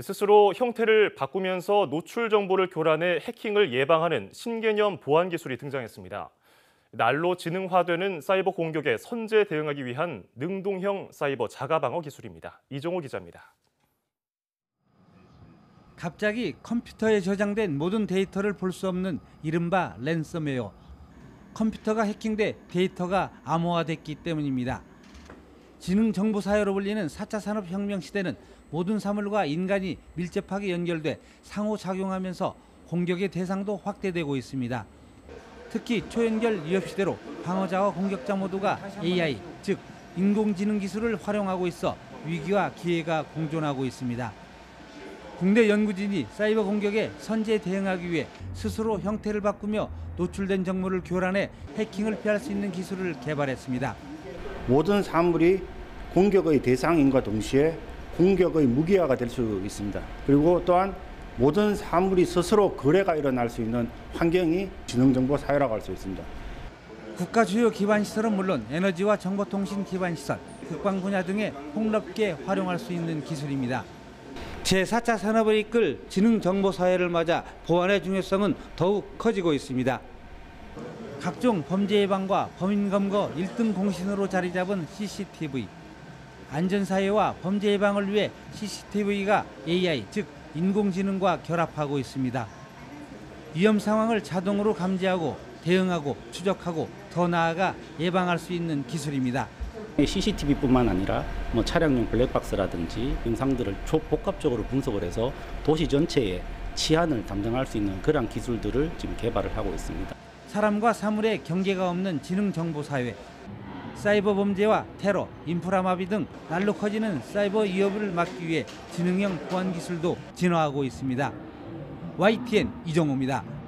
스스로 형태를 바꾸면서 노출 정보를 교란해 해킹을 예방하는 신개념 보안 기술이 등장했습니다. 날로 지능화되는 사이버 공격에 선제 대응하기 위한 능동형 사이버 자가 방어 기술입니다. 이종호 기자입니다. 갑자기 컴퓨터에 저장된 모든 데이터를 볼 수 없는 이른바 랜섬웨어. 컴퓨터가 해킹돼 데이터가 암호화됐기 때문입니다. 지능 정보 사회로 불리는 4차 산업 혁명 시대는 모든 사물과 인간이 밀접하게 연결돼 상호작용하면서 공격의 대상도 확대되고 있습니다. 특히 초연결 위협 시대로 방어자와 공격자 모두가 AI, 즉 인공지능 기술을 활용하고 있어 위기와 기회가 공존하고 있습니다. 국내 연구진이 사이버 공격에 선제 대응하기 위해 스스로 형태를 바꾸며 노출된 정보를 교란해 해킹을 피할 수 있는 기술을 개발했습니다. 모든 사물이 공격의 대상인과 동시에 공격의 무기화가 될 수 있습니다. 그리고 또한 모든 사물이 스스로 거래가 일어날 수 있는 환경이 지능정보 사회라고 할 수 있습니다. 국가 주요 기반 시설은 물론 에너지와 정보통신 기반 시설, 국방 분야 등에 폭넓게 활용할 수 있는 기술입니다. 제4차 산업을 이끌 지능 정보 사회를 맞아 보안의 중요성은 더욱 커지고 있습니다. 각종 범죄 예방과 범인 검거 1등 공신으로 자리 잡은 CCTV. 안전 사회와 범죄 예방을 위해 CCTV가 AI 즉 인공지능과 결합하고 있습니다. 위험 상황을 자동으로 감지하고 대응하고 추적하고 더 나아가 예방할 수 있는 기술입니다. CCTV뿐만 아니라 뭐 차량용 블랙박스라든지 영상들을 복합적으로 분석을 해서 도시 전체의 치안을 담당할 수 있는 그런 기술들을 지금 개발을 하고 있습니다. 사람과 사물의 경계가 없는 지능 정보 사회. 사이버 범죄와 테러, 인프라 마비 등 날로 커지는 사이버 위협을 막기 위해 지능형 보안 기술도 진화하고 있습니다. YTN 이정호입니다.